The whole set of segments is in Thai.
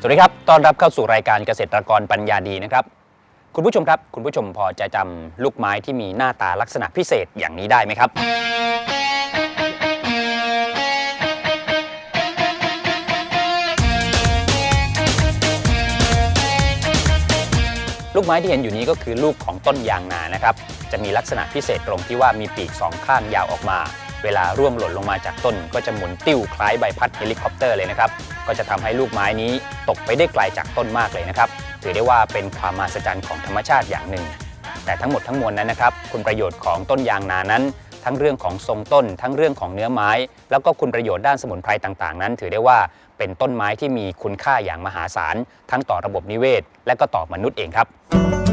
สวัสดีครับ ต้อนรับเข้าสู่รายการเกษตรกรปัญญาดีนะครับ คุณผู้ชมครับ คุณผู้ชมพอจะจำลูกไม้ที่มีหน้าตาลักษณะพิเศษอย่างนี้ได้ไหมครับ ลูกไม้ที่เห็นอยู่นี้ก็คือลูกของต้นยางนานะครับ จะมีลักษณะพิเศษตรงที่ว่ามีปีกสองข้างยาวออกมา เวลาร่วงหล่นลงมาจากต้น ก็จะหมุนติ้วคล้ายใบพัดเฮลิคอปเตอร์เลยนะครับ ก็จะทำให้ลูกไม้นี้ตกไปได้ไกลจากต้นมากเลยนะครับ ถือได้ว่าเป็นความมหัศจรรย์ของธรรมชาติอย่างหนึ่ง แต่ทั้งหมดทั้งมวลนั้นนะครับ คุณประโยชน์ของต้นยางนานั้น ทั้งเรื่องของทรงต้น ทั้งเรื่องของเนื้อไม้ แล้วก็คุณประโยชน์ด้านสมุนไพรต่างๆ นั้น ถือได้ว่าเป็นต้นไม้ที่มีคุณค่าอย่างมหาศาลทั้งต่อระบบนิเวศ และก็ต่อมนุษย์เองครับ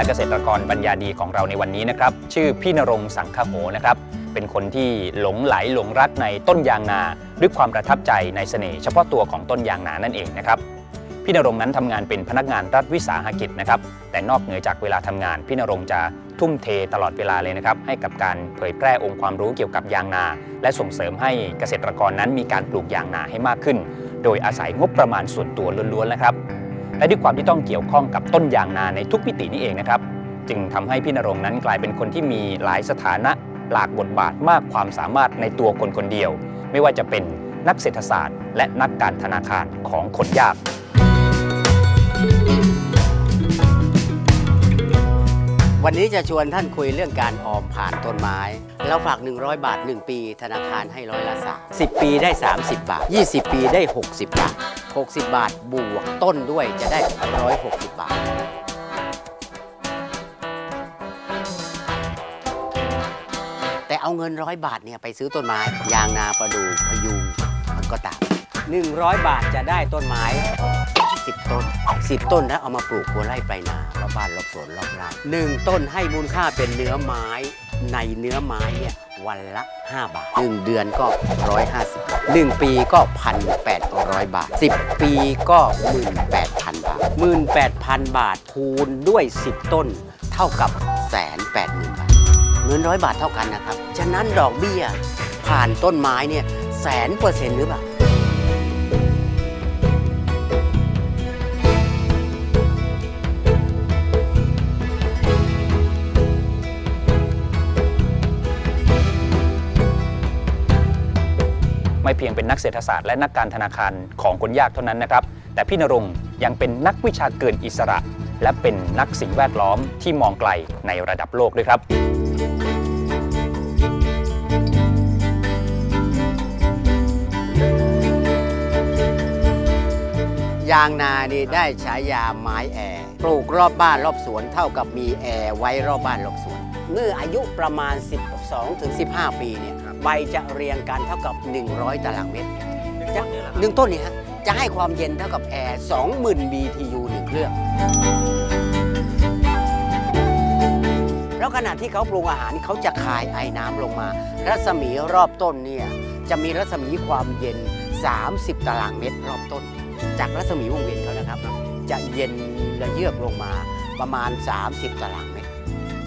และเกษตรกรปัญญาดีของเราในวันนี้นะครับ ชื่อพี่นรงสังคโหนะครับ เป็นคนที่หลงไหลหลงรักในต้นยางนาด้วยความประทับใจในเสน่ห์เฉพาะตัวของต้นยางนานั่นเองนะครับพี่นรงนั้นทำงานเป็นพนักงานรัฐวิสาหกิจนะครับ แต่นอกเหนือจากเวลาทำงาน พี่นรงจะทุ่มเทตลอดเวลาเลยนะครับ ให้กับการเผยแพร่องค์ความรู้เกี่ยวกับยางนา และส่งเสริมให้เกษตรกรนั้นมีการปลูกยางนาให้มากขึ้น โดยอาศัยงบประมาณส่วนตัวล้วนๆนะครับ และด้วยความที่ต้องเกี่ยวข้องกับต้นยางนาในทุกมิตินี้เองนะครับ จึงทำให้พี่นรงนั้นกลายเป็นคนที่มีหลายสถานะหลากบทบาทมากความสามารถในตัวคนคนเดียว ไม่ว่าจะเป็นนักเศรษฐศาสตร์ และนักการธนาคารของคนยาก วันนี้จะชวนท่านคุยเรื่องการออมผ่านต้นไม้ เราฝาก 100 บาท 1 ปี ธนาคารให้ร้อยละสาม10ปีได้ 30 บาท 20 ปีได้ 60 บาท 60 บาทบวกต้นด้วยจะได้ 160 บาท แต่เอาเงินร้อยบาทเนี่ยไปซื้อต้นไม้ ยางนาประดูพยุงมันก็ตาม 100 บาทจะได้ต้นไม้ 10 ต้น 10 ต้นแล้วเอามาปลูกหัวไร่ไปลายนารอบบ้านรอบสวนรอบไร่หนึ่งต้นให้มูลค่าเป็นเนื้อไม้ในเนื้อไม้เนี่ยวันละ 5 บาท 1 เดือนก็ 150 บาท 1 ปีก็ 1,800 บาท 10 ปีก็ 18,000 บาท 18,000 บาทคูณด้วย 10 ต้น เท่ากับแสนแปดหมื่นบาท เงินร้อยบาทเท่ากันนะครับ ฉะนั้นดอกเบี้ยผ่านต้นไม้เนี่ยแสนเปอร์เซ็นต์หรือเปล่า ไม่เพียงเป็นนักเศรษฐศาสตร์และนักการธนาคารของคนยากเท่านั้นนะครับ แต่พี่นรงยังเป็นนักวิชาเกินอิสระ และเป็นนักสิ่งแวดล้อมที่มองไกลในระดับโลกด้วยครับยางนานี่ได้ฉายาไม้แอร์ปลูกรอบบ้านรอบสวนเท่ากับมีแอร์ไว้รอบบ้านรอบสวน เมื่ออายุประมาณ 12ถึง15 ปีเนี่ย ใบจะเรียงกันเท่ากับ 100 ตารางเมตรจะหนึ่งต้นนี่ฮะจะให้ความเย็นเท่ากับแอร์20,000 BTU หนึ่งเครื่องแล้วขณะที่เขาปรุงอาหารเขาจะคายไอ้น้ำลงมา รัศมีรอบต้นเนี่ยจะมีรัศมีความเย็น 30 ตารางเมตรรอบต้น จากรัศมีวงเวียนเขานะครับ จะเย็นระเยือกลงมาประมาณ 30 ตารางเมตร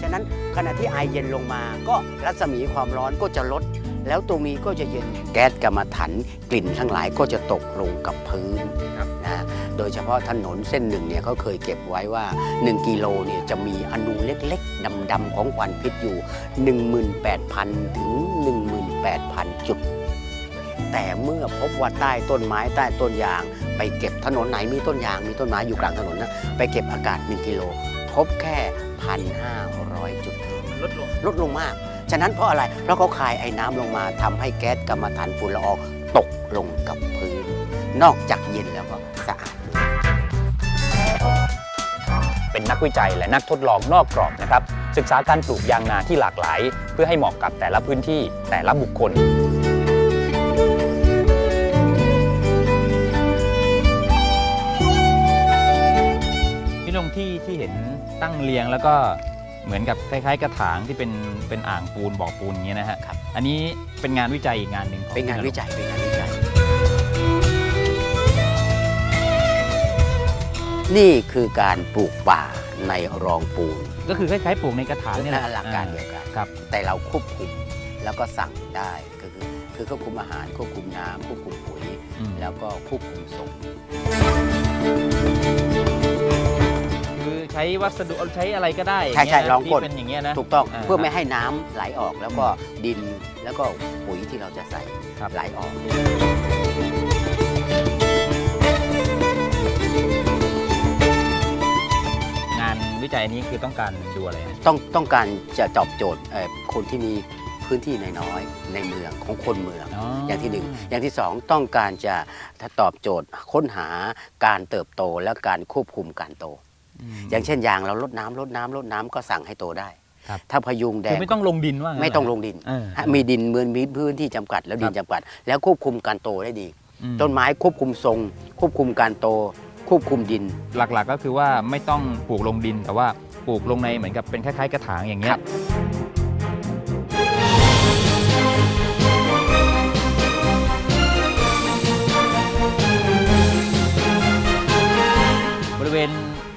ฉะนั้นขณะที่ไอเย็นลงมาก็รัศมีความร้อนก็จะลด แล้วตรงนี้ก็จะเย็นแก๊สกรรมฐานกลิ่นทั้งหลายก็จะตกลงกับพื้นนะโดยเฉพาะถนนเส้นหนึ่งเนี่ยเขาเคยเก็บไว้ว่า 1 กิโลเนี่ยจะมีอนูเล็กๆดำๆของควันพิษอยู่ 18,000 ถึง 18,000 จุด แต่เมื่อพบว่าใต้ต้นไม้ใต้ต้นยาง ไปเก็บถนนไหนมีต้นยางมีต้นไม้อยู่กลางถนนนะไปเก็บอากาศ 1 กิโล พบแค่ 1,500 จุดลดลงลดลงมาก ฉะนั้นเพราะอะไร เพราะเขาคายไอ้น้ำลงมาทำให้แก๊สกรรมฐานฝุ่นละอองตกลงกับพื้น นอกจากเย็นแล้วก็สะอาดด้วยเป็นนักวิจัยและนักทดลองนอกกรอบนะครับ ศึกษาการปลูกยางนาที่หลากหลาย เพื่อให้เหมาะกับแต่ละพื้นที่แต่ละบุคคลพี่ลงที่ที่เห็นตั้งเรียงแล้วก็ เหมือนกับคล้ายๆ กระถางที่เป็นเป็นอ่างปูนบ่อปูนอย่างเงี้ยนะฮะครับอันนี้เป็นงานวิจัยอีกงานหนึ่งของเป็นงานพี่วิจัยเป็นงานวิจัย นี่คือการปลูกป่าในรองปูนก็คือคล้ายๆปลูกในกระถางนี่แหละหลักการเดียวกัน ครับ แต่เราควบคุมแล้วก็สั่งได้ก็คือคือควบคุมอาหารควบคุมน้ำควบคุมปุ๋ย อืม แล้วก็ควบคุมส่งคือ ใช้วัสดุใช้อะไรก็ได้ใช่ใช่ย่าเยนะลองกดที่เป็นอย่างเงี้ยนะถูกต้องอ่าเพื่อไม่ให้น้ำไหลออกแล้วก็ดินแล้วก็ปุ๋ยที่เราจะใส่ครับไหลออกงานวิจัยนี้คือต้องการดูอะไรฮะต้องต้องการจะตอบโจทย์เอ่อคนที่มีพื้นที่น้อยๆในเมืองของคนเมืองอย่างที่หนึ่งอย่างที่สองต้องการจะตอบโจทย์ค้นหาการเติบโตและการควบคุมการโตม อย่างเช่นยางเราลดน้ำลดน้ำลดน้ำก็สั่งให้โตได้ครับถ้าพยุงแดคืองไม่ต้องลงดินว่างั้นไม่ต้องเหรลงดินเออมีดินเหมือนมีพื้นที่จำกัด แล้วดินครับจำกัด แล้วควบคุมการโตได้ดีอืมต้นไม้ควบคุมทรง ควบคุมการโต ควบคุมดิน หลักๆก็คือว่าไม่ต้องปลูกลงดิน แต่ว่าปลูกลงในเหมือนกับเป็นคล้ายๆกระถางอย่างเงี้คย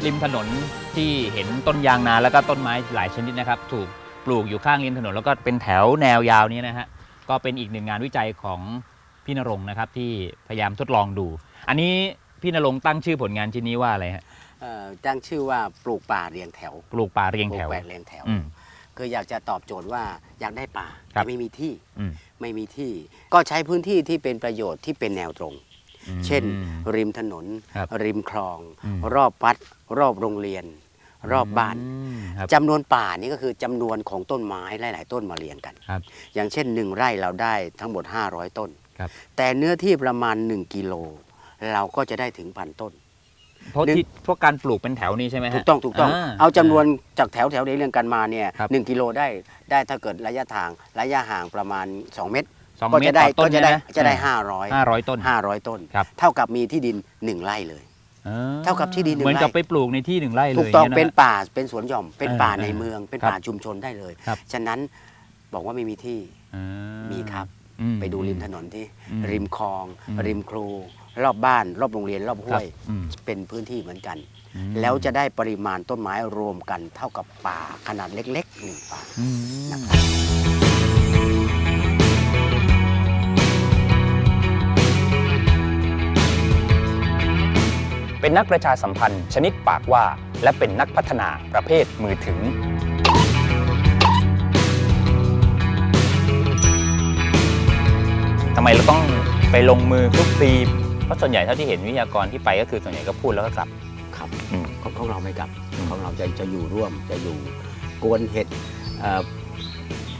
ริมถนนที่เห็นต้นยางนาแล้วก็ต้นไม้หลายชนิดนะครับ ถูกปลูกอยู่ข้างริมถนน แล้วก็เป็นแถวแนวยาวนี้นะฮะก็เป็นอีกหนึ่งงานวิจัยของพี่นรงค์นะครับ ที่พยายามทดลองดู อันนี้พี่นรงค์ตั้งชื่อผลงานชิ้นนี้ว่าอะไรฮะเอ่อตั้งชื่อว่าปลูกป่าเรียงแถวปลูกป่าเรียงปลูแถกวแปลกเรียงแถว อืม คืออยากจะตอบโจทย์ว่าอยากได้ป่าครับ แต่ไม่มีที่อืมไม่มีที่ ก็ใช้พื้นที่ที่เป็นประโยชน์ที่เป็นแนวตรงเช่นอืมริมถนน ครับริมคลอง อืมรอบวัด รอบโรงเรียน รอบบ้านอืมครับจำนวนป่านี่ก็คือจำนวนของต้นไม้หลาย ๆ ต้นมาเรียงกัน ครับ อย่างเช่น 1 ไร่เราได้ทั้งหมด 500 ต้น ครับ แต่เนื้อที่ประมาณ 1 กิโล เราก็จะได้ถึงพันต้น เพราะหนึ่งที่พวกการปลูกเป็นแถวนี้ใช่ไหมฮะ ถูกต้องถูกต้องาเอาจำนวนจากแถวแถวๆเรียงกันมาเนี่ยครับ หนึ่งกิโลได้ได้ถ้าเกิดระยะทางระยะห่างประมาณ 2 เมตร สองก็เมตจะรได้ต่อต้ก็นจะได้เนี่ยนจะได้ห้า500ร้อยต้น 500 ต้น ครับ เท่ากับมีที่ดิน 1 ไร่เลยอ่ เท่ากับที่ดินหนึ่งเหมือนกับไร่ไปปลูกในที่หนึ่งไร่เลยถูกต้องย่าเป็นยะฮะป่าเป็นสวนหย่อม เป็นเออป่าเออในเมือง เป็นครับป่าชุมชนได้เลย ครับ ฉะนั้นบอกว่าไม่มีที่อ่ามีครับ อืไปดูริมถนนที่อืมริมคลอง อืมริมครู รอบบ้าน รอบโรงเรียนรอบห้วยครับอืม เป็นพื้นที่เหมือนกัน อืมแล้วจะได้ปริมาณต้นไม้รวมกันเท่ากับป่าขนาดเล็กๆหนึ่งป่า อืม เป็นนักประชาสัมพันธ์ ชนิดปากว่า และเป็นนักพัฒนาประเภทมือถึง ทำไมเราต้องไปลงมือคลุกคลีเพราะส่วนใหญ่เท่าที่เห็นวิทยากรที่ไปก็คือส่วนใหญ่ก็พูดแล้วก็กลับ ครับอืม ของของเราไม่กลับอืมของเราจะจะอยู่ร่วมจะอยู่กวนเห็ดเอ่อ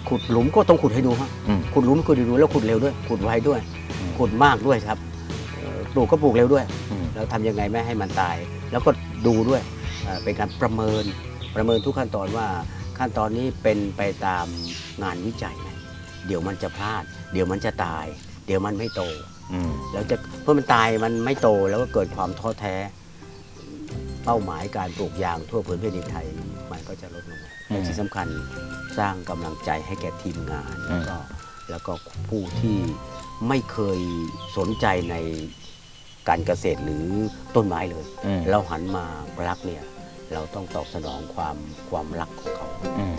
ขุดหลุมก็ต้องขุดให้ดูฮะอืม ขุดหลุมขุดให้ดูแล้วขุดเร็วด้วย ขุดไวด้วยอืมขุดมากด้วยครับเอ่อปลูกก็ปลูกเร็วด้วย อืม แล้วทำยังไงไม่ให้มันตาย แล้วก็ดูด้วยเอ่อเป็นการประเมินประเมินทุกขั้นตอนว่าขั้นตอนนี้เป็นไปตามงานวิจัยไหมเดี๋ยวมันจะพลาด เดี๋ยวมันจะตาย เดี๋ยวมันไม่โตอืมแล้วจะเพื่อมันตายมันไม่โตแล้วก็เกิดความท้อแท้ เป้าหมายการปลูกยางทั่วพื้นแผ่นดินไทย มันก็จะลดลงอืมและที่สำคัญสร้างกำลังใจให้แก่ทีมงานอืแล้วมก็แล้วก็ผู้ที่ไม่เคยสนใจใน การเกษตรหรือต้นไม้เลย อืม เราหันมารักเนี่ย เราต้องตอบสนองความความรักของเขา อืม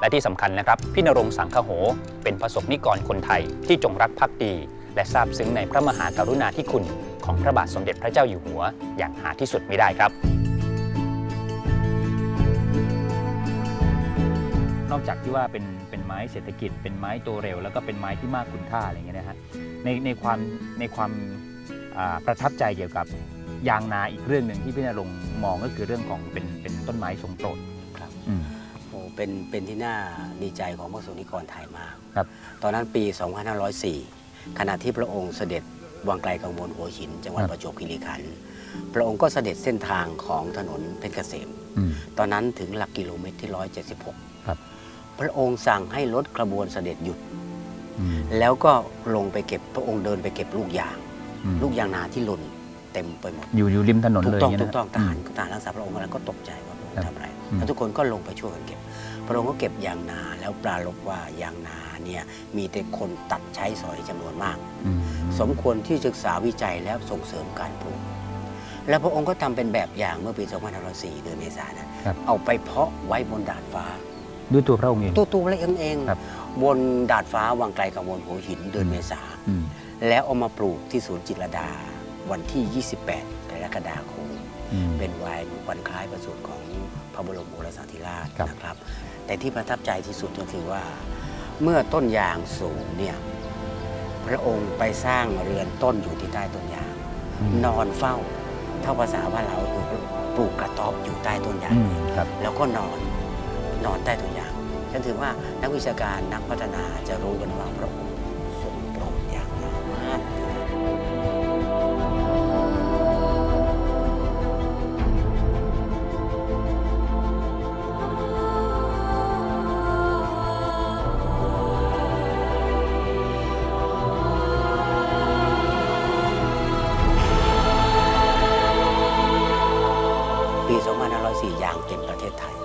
และที่สำคัญนะครับ พี่นรงค์สังคโห เป็นประสบนิกรคนไทยที่จงรักภักดี และซาบซึ้งในพระมหากรุณาธิคุณ ของพระบาทสมเด็จพระเจ้าอยู่หัว อย่างหาที่สุดไม่ได้ครับ อกจากที่ว่าเป็นเป็นไม้เศรษฐกิจ เป็นไม้โตเร็ว แล้วก็เป็นไม้ที่มากคุณค่าอะไรอย่างเงี้ยนะฮะในในความในความอ่าประทับใจเกี่ยวกับยางนาอีกเรื่องหนึ่งที่พี่นรงค์มองก็คือเรื่องของเป็นเป็นต้นไม้ทรงโปรดครับอืมโอ้เป็นเป็นที่น่าดีใจของพระสงฆ์นิกรไทยมากครับ ตอนนั้นปี 2504 ขณะที่พระองค์เสด็จวังไกลกังวลหัวหิน จังหวัดประจวบคีรีขันธ์พระองค์ก็เสด็จเส้นทางของถนนเพชรเกษมอืมตอนนั้นถึงหลักกิโลเมตรที่ 176ค รับพระองค์สั่งให้รถขบวนเสด็จหยุดอืมแล้วก็ลงไปเก็บพระองค์เดินไปเก็บลูกยางอืมลูกยางนาที่หล่นเต็มไปหมด อยู่อยู่ริมถนนถูเลกยต้องย่าถูเยกต้องทนะหารทหารรักษาพระองค์แล้วก็ตกใจว่าพระองครัค์บทำอะไรอืมแล้วทุกคนก็ลงไปช่วยกันเก็บ พระองค์ก็เก็บยางนาแล้วปรารบว่ายางนาเนี่ยมีแต่คนตัดใช้สอยจำนวนมาก สมควรที่ศึกษาวิจัยแล้วส่งเสริมการปลูกแล้วพระองค์ก็ทำเป็นแบบอย่างเมื่อปี 2504 เดือนเมษายนนะครับเอาไปเพาะไว้บนดาดฟ้า ด้วยตัวพระองค์เองตัวตัวเล็กเองครับบนดาดฟ้าวังไกลกังวลหัวหินเดือนเมษาอืมแล้วเอามาปลูกที่ศูนย์จิตรลดาวันที่ 28กรกฎาคมอืมเป็นวันวันคล้ายประสูติของพระบรมโอรสาธิราชครับนะครับ แต่ที่ประทับใจที่สุดก็คือว่า เมื่อต้นยางสูงเนี่ยพระองค์ไปสร้างเรือนต้นอยู่ที่ใต้ต้นยาง นอนเฝ้าเท่าภาษาว่าเราคือปลูกกระต๊อบอยู่ใต้ต้นยางอืมครับแล้วก็นอน นอนใต้ต้นยางฉันถือว่านักวิชาการนักพัฒนาจะรู้กันว่าพระองค์ทรงโปรดอย่างมากปี2504ยางเต็มประเทศไทย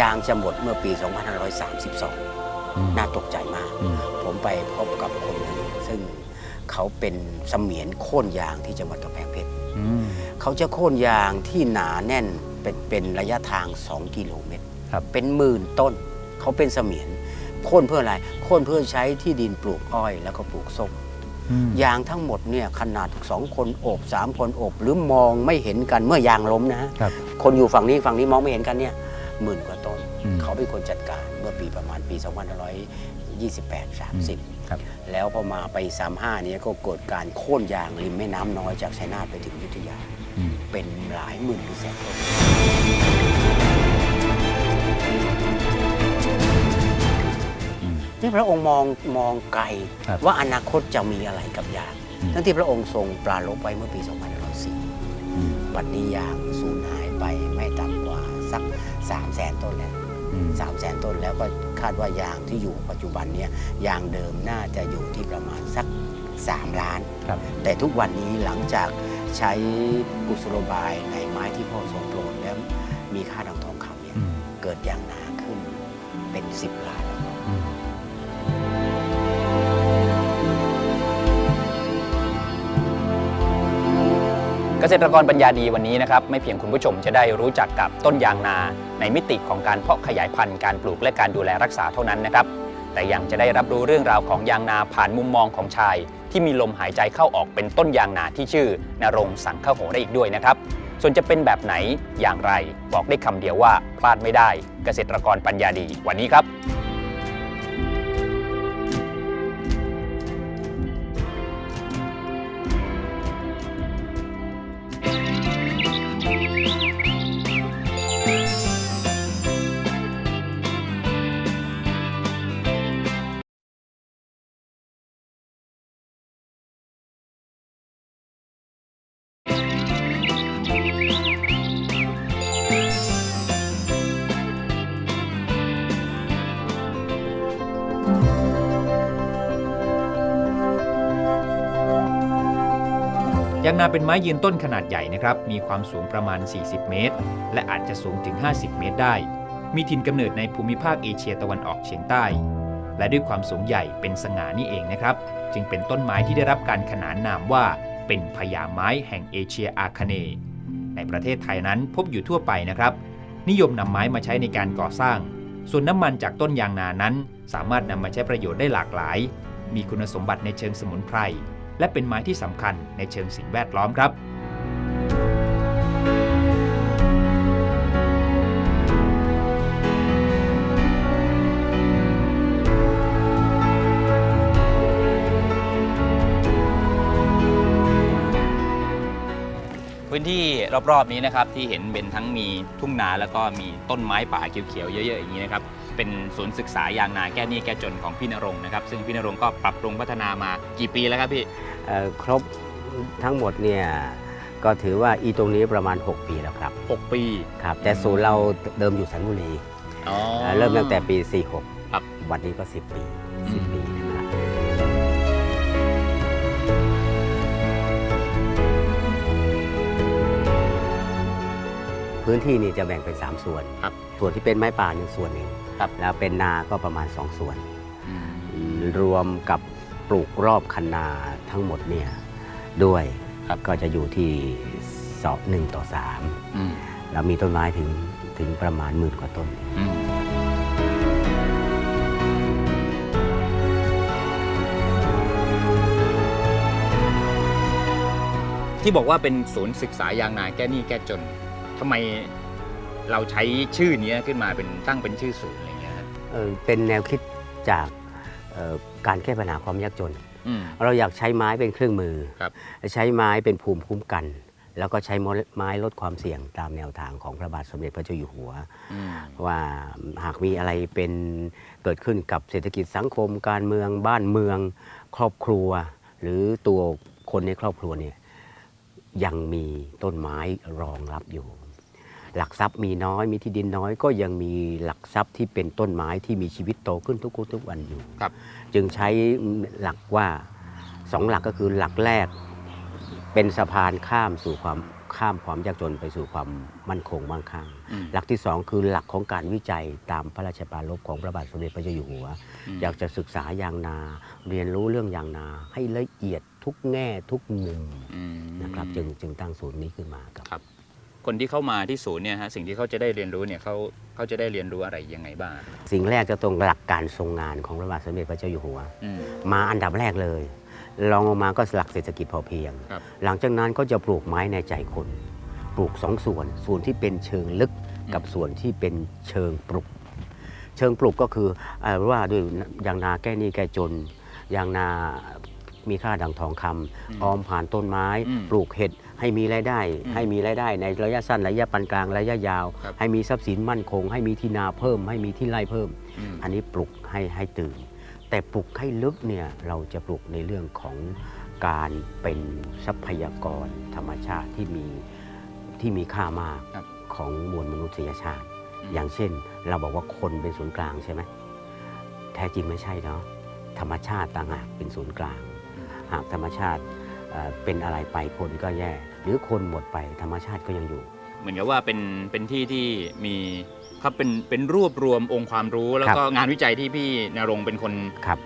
ยางจะหมดเมื่อปี 2532อืมน่าตกใจมากอืมผมไปพบกับคนหนึ่งซึ่งเขาเป็นเสมียนโค่นยางที่จังหวัดกำแพงเพชรอืมเขาจะโค่นยางที่หนาแน่นเป็นเป็นระยะทาง 2 กิโลเมตรครับเป็นหมื่นต้น เขาเป็นเสมียนโค่นเพื่ออะไรโค่นเพื่อใช้ที่ดินปลูกอ้อยแล้วก็ปลูกส้มอืมยางทั้งหมดเนี่ยขนาด2คนโอบ3คนโอบ หรือมองไม่เห็นกันเมื่อยางล้มนะฮะครับคนอยู่ฝั่งนี้ฝั่งนี้มองไม่เห็นกันเนี่ย หมื่นกว่าต้นอืมเขาเป็นคนจัดการเมื่อปีประมาณปี 2528 30ครับแล้วพอมาไป 35 เนี่ยก็เกิดการโค่นยางริมแม่น้ำน้อยจากชัยนาทไปถึงอยุธยาอืมเป็นหลายหมื่นหรือแสนต้นอืมที่พระองค์มองมองไกลครับว่าอนาคตจะมีอะไรกับยางอืมทั้งที่พระองค์ทรงปราลบไว้เมื่อปี 2504อืมบัดนี้ยางสูญหายไปไม่ต่ำกว่าสัก 3 0 0แสนต้นแล้วอืม3 0 0แสนต้นแล้วก็คาดว่ายางที่อยู่ปัจจุบันเนี่ยยางเดิมน่าจะอยู่ที่ประมาณสัก 3 ล้านครับแต่ทุกวันนี้หลังจากใช้กุศโลบายในไม้ที่พ่อทรงโปรดแล้วมีค่าดังทองคำเนี่ยอืมเกิดยางนาขึ้นเป็น 10 ล้านแล้ว ษตรกรปัญญาดีวันนี้นะครับไม่เพียงคุณผู้ชมจะได้รู้จักกับต้นยางนา ในมิติของการเพาะขยายพันธุ์การปลูกและการดูแลรักษาเท่านั้นนะครับแต่ยังจะได้รับรู้เรื่องราวของยางนาผ่านมุมมองของชาย ที่มีลมหายใจเข้าออกเป็นต้นยางนาที่ชื่อนรงค์สังฆโหได้อีกด้วยนะครับส่วนจะเป็นแบบไหนอย่างไร บอกได้คำเดียวว่าพลาดไม่ได้ เกษตรกรปัญญาดีวันนี้ครับ ยางนาเป็นไม้ยืนต้นขนาดใหญ่นะครับ มีความสูงประมาณ 40 เมตร และอาจจะสูงถึง 50 เมตรได้ มีถิ่นกำเนิดในภูมิภาคเอเชียตะวันออกเฉียงใต้ และด้วยความสูงใหญ่เป็นสง่านี่เองนะครับ จึงเป็นต้นไม้ที่ได้รับการขนานนามว่า เป็นพญาไม้แห่งเอเชียอาคเนย์ในประเทศไทยนั้นพบอยู่ทั่วไปนะครับ นิยมนำไม้มาใช้ในการก่อสร้าง ส่วนน้ำมันจากต้นยางนานั้น สามารถนำมาใช้ประโยชน์ได้หลากหลาย มีคุณสมบัติในเชิงสมุนไพร และเป็นไม้ที่สำคัญในเชิงสิ่งแวดล้อมครับพื้นที่รอบๆนี้นะครับที่เห็นเป็นทั้งมีทุ่งนาแล้วก็มีต้นไม้ป่าเขียวๆเยอะๆอย่างนี้นะครับ เป็นศูนย์ศึกษายางนาแก้หนี้แก้จนของพี่นรงค์นะครับ ซึ่งพี่นรงค์ก็ปรับปรุงพัฒนามากี่ปีแล้วครับพี่ เอ่อครบทั้งหมดเนี่ยก็ถือว่าอีตรงนี้ประมาณ 6 ปีแล้วครับ6ปีครับ แต่ศูนย์เราเดิมอยู่สันบุรีอ๋อ เอ่อเริ่มตั้งแต่ปีครับ46วันนี้ก็ 10 ปีอืม10 ปีนะครับพื้นที่นี่จะแบ่งเป็น 3 ส่วน ครับ ส่วนที่เป็นไม้ป่าหนึ่งส่วนหนึ่ง ครับแล้วเป็นนาก็ประมาณ 2 ส่วนอืมรวมกับปลูกรอบคันนาทั้งหมดเนี่ยด้วยครับก็จะอยู่ที่สองหนึ่งต่อสามอืมแล้วมีต้นไม้ถึงถึงประมาณหมื่นกว่าต้นอืมที่บอกว่าเป็นศูนย์ศึกษายางนาแก้หนี้แก้จนทำไม เราใช้ชื่อนี้ขึ้นมาเป็นตั้งเป็นชื่อศูนย์อะไรเงี้ยฮะเอ่อเป็นแนวคิดจากเอ่อการแก้ปัญหาความยากจน อืม เราอยากใช้ไม้เป็นเครื่องมือ ครับ ใช้ไม้เป็นภูมิคุ้มกัน แล้วก็ใช้ไม้ลดความเสี่ยงตามแนวทางของพระบาทสมเด็จพระเจ้าอยู่หัว อืม ว่าหากมีอะไรเป็นเกิดขึ้นกับเศรษฐกิจสังคม การเมืองบ้านเมือง ครอบครัว หรือตัวคนในครอบครัวเนี่ยยังมีต้นไม้รองรับอยู่ หลักทรัพย์มีน้อยมีที่ดินน้อย ก็ยังมีหลักทรัพย์ที่เป็นต้นไม้ที่มีชีวิตโตขึ้นทุกๆทุกวันอยู่ครับ จึงใช้หลักว่าสองหลักก็คือหลักแรก เป็นสะพานข้ามสู่ความข้ามความยากจนไปสู่ความมั่นคงมั่งคั่งอืมหลักที่สองคือหลักของการวิจัยตามพระราชปรารภของพระบาทสมเด็จพระเจ้าอยู่หัวมอยากจะศึกษายางนา เรียนรู้เรื่องยางนา ให้ละเอียดทุกแง่ทุกมุมอืมนะครับจึงจึงตั้งศูนย์นี้ขึ้นมาครับ ครับคนที่เข้ามาที่ศูนย์เนี่ยฮะสิ่งที่เขาจะได้เรียนรู้เนี่ยเขาเขาจะได้เรียนรู้อะไรยังไงบ้าง สิ่งแรกจะตรงหลักการทรงงานของพระบาทสมเด็จพระเจ้าอยู่หัว อืม มาอันดับแรกเลยรองลงมาก็หลักเศรษฐกิจพอเพียง ครับ หลังจากนั้นก็จะปลูกไม้ในใจคน ปลูกสองส่วน ส่วนที่เป็นเชิงลึกกับส่วนที่เป็นเชิงปลูก เชิงปลูกก็คือเอ่อว่าด้วยยางนาแก้หนี้แก้จนยางนามีค่าดังทองคำมออมผ่านต้นไม้ อืม ปลูกเห็ด ให้มีรายได้อืมให้มีรายได้ในระยะสั้นระยะปานกลางระยะยาวครับให้มีทรัพย์สินมั่นคง ให้มีที่นาเพิ่ม ให้มีที่ไร่เพิ่มอืมอันนี้ปลุกให้ให้ตื่น แต่ปลุกให้ลึกเนี่ยเราจะปลุกในเรื่องของการเป็นทรัพยากรธรรมชาติที่มีที่มีค่ามากครับของมวลมนุษยชาติอืมอย่างเช่น เราบอกว่าคนเป็นศูนย์กลางใช่ไหมแท้จริงไม่ใช่เนาะธรรมชาติต่างหากเป็นศูนย์กลาง หากธรรมชาติ เอ่อเป็นอะไรไปคนก็แย่ หรือคนหมดไปธรรมชาติก็ยังอยู่ เหมือนกับว่าเป็นเป็นที่ที่มีครับเป็นเป็นรวบรวมองค์ความรู้ แล้วก็งานวิจัยที่พี่นรงค์เป็นคนครับ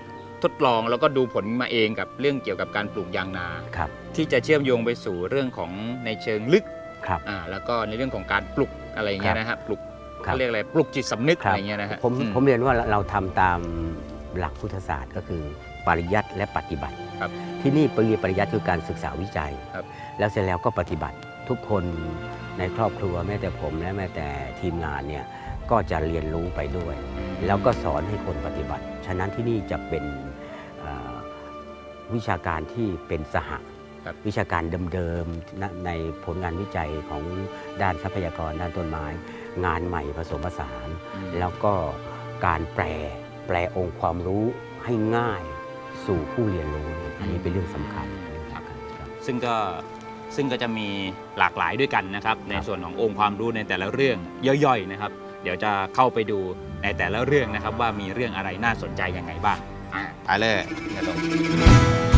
ทดลองแล้วก็ดูผลมาเองกับเรื่องเกี่ยวกับการปลูกยางนาครับที่จะเชื่อมโยงไปสู่เรื่องของในเชิงลึกครับอ่าแล้วก็ในเรื่องของการปลุกอะไรอย่างเงี้ยนะฮะปลุกครับเขาเรียกอะไรปลุกจิตสำนึกครัอะบไรเงี้ยนะฮะผมอืผมเรียนว่าเราทำตามหลักพุทธศาสตร์ก็คือ ปริยัติและปฏิบัติ ครับที่นี่ปริปริยัติคือการศึกษาวิจัย ครับ แล้วเสร็จแล้วก็ปฏิบัติทุกคนในครอบครัวแม้แต่ผมและแม้แต่ทีมงานเนี่ยก็จะเรียนรู้ไปด้วย แล้วก็สอนให้คนปฏิบัติ ฉะนั้นที่นี่จะเป็นเอ่อวิชาการที่เป็นสหครับ วิชาการเดิมๆณในผลงานวิจัยของด้านทรัพยากรด้านต้นไม้ งานใหม่ผสมผสานอืมแล้วก็การแปลแปลองค์ความรู้ให้ง่าย สู่ผู้เรียนรู้อันนี้เป็นเรื่องสำคัญเรื่องสำคัญครับ ซึ่งก็ซึ่งก็จะมีหลากหลายด้วยกันนะครับ ในส่วนขององค์ความรู้ในแต่ละเรื่องย่อยๆนะครับ เดี๋ยวจะเข้าไปดูในแต่ละเรื่องนะครับ ว่ามีเรื่องอะไรน่าสนใจยังไงบ้างอ่าไปเลยเนี่ยตรง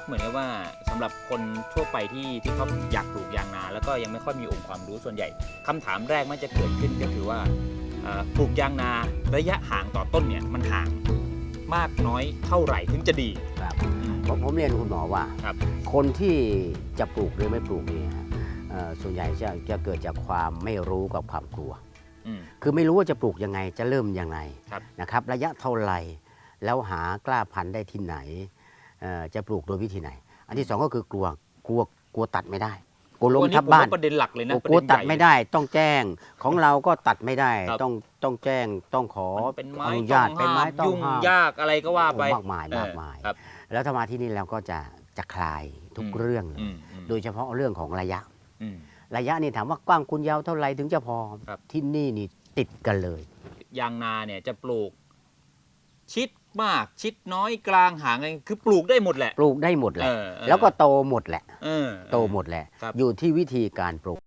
ค์ครับเหมือนกับว่าสำหรับคนทั่วไปที่ที่เขาอยากปลูกยางนา แล้วก็ยังไม่ค่อยมีองค์ความรู้ส่วนใหญ่คำถามแรกมันจะเกิดขึ้นก็คือว่าอ่าปลูกยางนาระยะห่างต่อต้นเนี่ยมันห่างมากน้อยเท่าไหร่ถึงจะดีครับผมผมเรียนคุณหมอว่าครับคนที่จะปลูกหรือไม่ปลูกเนี่ยเอ่อส่วนใหญ่จะจะเกิดจากความไม่รู้กับความกลัวอืมคือไม่รู้ว่าจะปลูกยังไงจะเริ่มยังไงครับนะครับ ระยะเท่าไหร่แล้วหากล้าพันธุ์ได้ที่ไหนเอ่อ จะปลูกโดยวิธีไหน อันที่สองก็คือกลัวกลัวกลัวตัดไม่ได้กลัวล้มวันนี้ทับผมบ้านว่าประเด็นหลักเลยนะกลัวประเนตัดใหญ่ไม่ได้ ต้องแจ้งของเราก็ตัดไม่ได้ครับต้องต้องแจ้งต้องขอมันเป็นไม้อนุญาตต้เป็อนงไม้ห้ามต้องยุ่งห้ามยากอะไรก็ว่าไปโอ้มากมายเออมากมายครับแล้วถ้ามาที่นี่เราก็จะจะคลายทุกอืมเรื่องเลยอืมอืมโดยเฉพาะเรื่องของระยะอืมระยะนี่ถามว่ากว้างคุณยาวเท่าไหร่ถึงจะพอครับที่นี่นี่ติดกันเลย ยางนาเนี่ยจะปลูก ชิด มากชิดน้อยกลางห่างอะไรคือปลูกได้หมดแหละ ปลูกได้หมดแหละ เออเออ แล้วก็โตหมดแหละ เออ โตหมดแหละ ครับ อยู่ที่วิธีการปลูก